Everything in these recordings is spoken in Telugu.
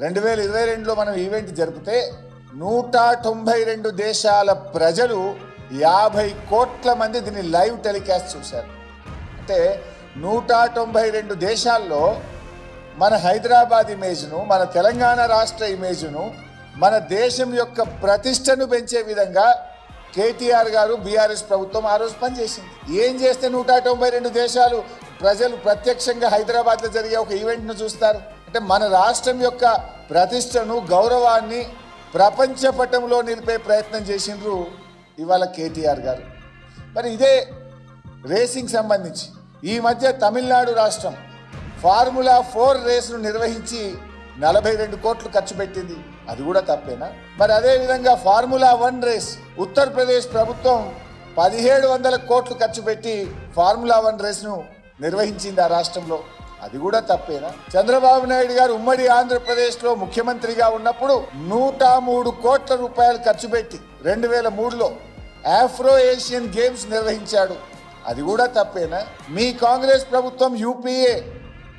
రెండు వేల ఇరవై రెండులో మనం ఈవెంట్ జరిపితే నూట తొంభై రెండు దేశాల ప్రజలు యాభై కోట్ల మంది దీన్ని లైవ్ టెలికాస్ట్ చూశారు. అంటే నూట తొంభై రెండు దేశాల్లో మన హైదరాబాద్ ఇమేజ్ను మన తెలంగాణ రాష్ట్ర ఇమేజ్ను మన దేశం యొక్క ప్రతిష్టను పెంచే విధంగా కేటీఆర్ గారు బీఆర్ఎస్ ప్రభుత్వం ఆ రోజు పనిచేసింది. ఏం చేస్తే నూట తొంభై రెండు దేశాలు ప్రజలు ప్రత్యక్షంగా హైదరాబాద్లో జరిగే ఒక ఈవెంట్ను చూస్తారు? అంటే మన రాష్ట్రం యొక్క ప్రతిష్టను గౌరవాన్ని ప్రపంచ పటంలో నిలిపే ప్రయత్నం చేసిండ్రు ఇవాళ కేటీఆర్ గారు. మరి ఇదే రేసింగ్ సంబంధించి ఈ మధ్య తమిళనాడు రాష్ట్రం ఫార్ములా ఫోర్ రేసును నిర్వహించి నలభై రెండు కోట్లు ఖర్చు పెట్టింది. అది కూడా తప్పేనా? మరి అదే విధంగా ఫార్ములా వన్ రేస్ ఉత్తరప్రదేశ్ ప్రభుత్వం పదిహేడు వందల కోట్లు ఖర్చు పెట్టి ఫార్ములా వన్ రేస్ను నిర్వహించింది ఆ రాష్ట్రంలో. అది కూడా తప్పేనా? చంద్రబాబు నాయుడు గారు ఉమ్మడి ఆంధ్రప్రదేశ్లో ముఖ్యమంత్రిగా ఉన్నప్పుడు నూట మూడు కోట్ల రూపాయలు ఖర్చు పెట్టి రెండు వేల మూడులో ఆఫ్రో ఏషియన్ గేమ్స్ నిర్వహించాడు. అది కూడా తప్పేనా? మీ కాంగ్రెస్ ప్రభుత్వం యూపీఏ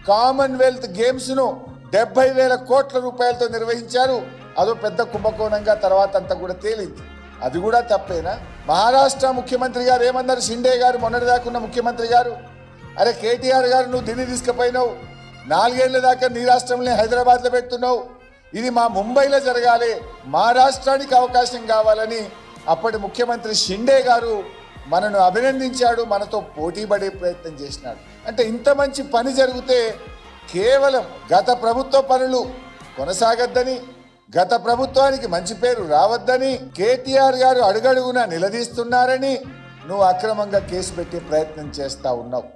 కామన్వెల్త్ గేమ్స్ను డెబ్బై వేల కోట్ల రూపాయలతో నిర్వహించారు. అదో పెద్ద కుంభకోణంగా తర్వాత అంతా కూడా తేలింది. అది కూడా తప్పేనా? మహారాష్ట్ర ముఖ్యమంత్రి గారు ఏమన్నారు? షిండే గారు మొన్నటిదాకున్న ముఖ్యమంత్రి గారు అరే కేటీఆర్ గారు నువ్వు ఢిల్లీ తీసుకుపోయినావు. నాలుగేళ్ళ దాకా నీ రాష్ట్రంలో హైదరాబాద్లో పెడుతున్నావు ఇది మా ముంబైలో జరగాలి మా రాష్ట్రానికి అవకాశం కావాలని అప్పటి ముఖ్యమంత్రి షిండే గారు మనను అభినందించాడు మనతో పోటీ పడే ప్రయత్నం చేసినాడు. అంటే ఇంత మంచి పని జరిగితే కేవలం గత ప్రభుత్వ పనులు కొనసాగద్దని గత ప్రభుత్వానికి మంచి పేరు రావద్దని కేటీఆర్ గారు అడుగడుగునా నిలదీస్తున్నారని నువ్వు అక్రమంగా కేసు పెట్టే ప్రయత్నం చేస్తా ఉన్నావు.